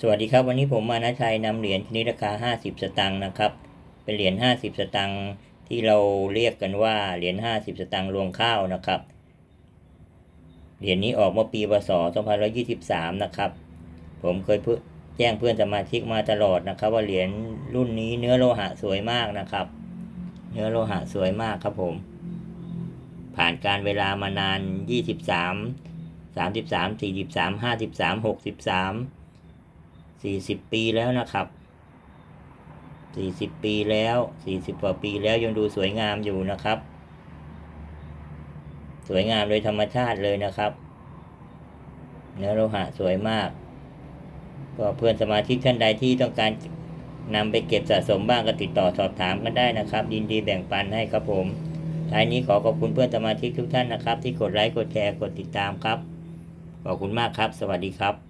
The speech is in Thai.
สวัสดีครับ วันนี้ผมมานะชัยนำเหรียญชนิดราคา 50 สตางค์นะครับ เป็นเหรียญ 50 สตางค์ที่เราเรียกกันว่าเหรียญ 50 สตางค์รวงข้าวนะครับ เหรียญนี้ออกเมื่อปีพศ2523 นะครับ ผมเคยเพื่อแจ้งเพื่อนสมาชิกมาตลอดนะครับ ว่าเหรียญรุ่นนี้เนื้อโลหะสวยมากนะครับ เนื้อโลหะสวยมากครับผม ผ่านการเวลามานาน 23 33 43 53 63 สี่สิบปีแล้วนะครับสี่สิบปีแล้วสี่สิบกว่าปีแล้วยังดูสวยงามอยู่นะครับ สวยงามโดยธรรมชาติเลยนะครับ เนื้อโลหะสวยมาก ก็เพื่อนสมาชิกท่านใดที่ต้องการนำไปเก็บสะสมบ้างก็ติดต่อสอบถามกันได้นะครับ ยินดีแบ่งปันให้ครับผมท้ายนี้ขอขอบคุณเพื่อนสมาชิกทุกท่านนะครับ ที่กดไลค์กดแชร์กดติดตามครับ ขอบคุณมากครับ สวัสดีครับ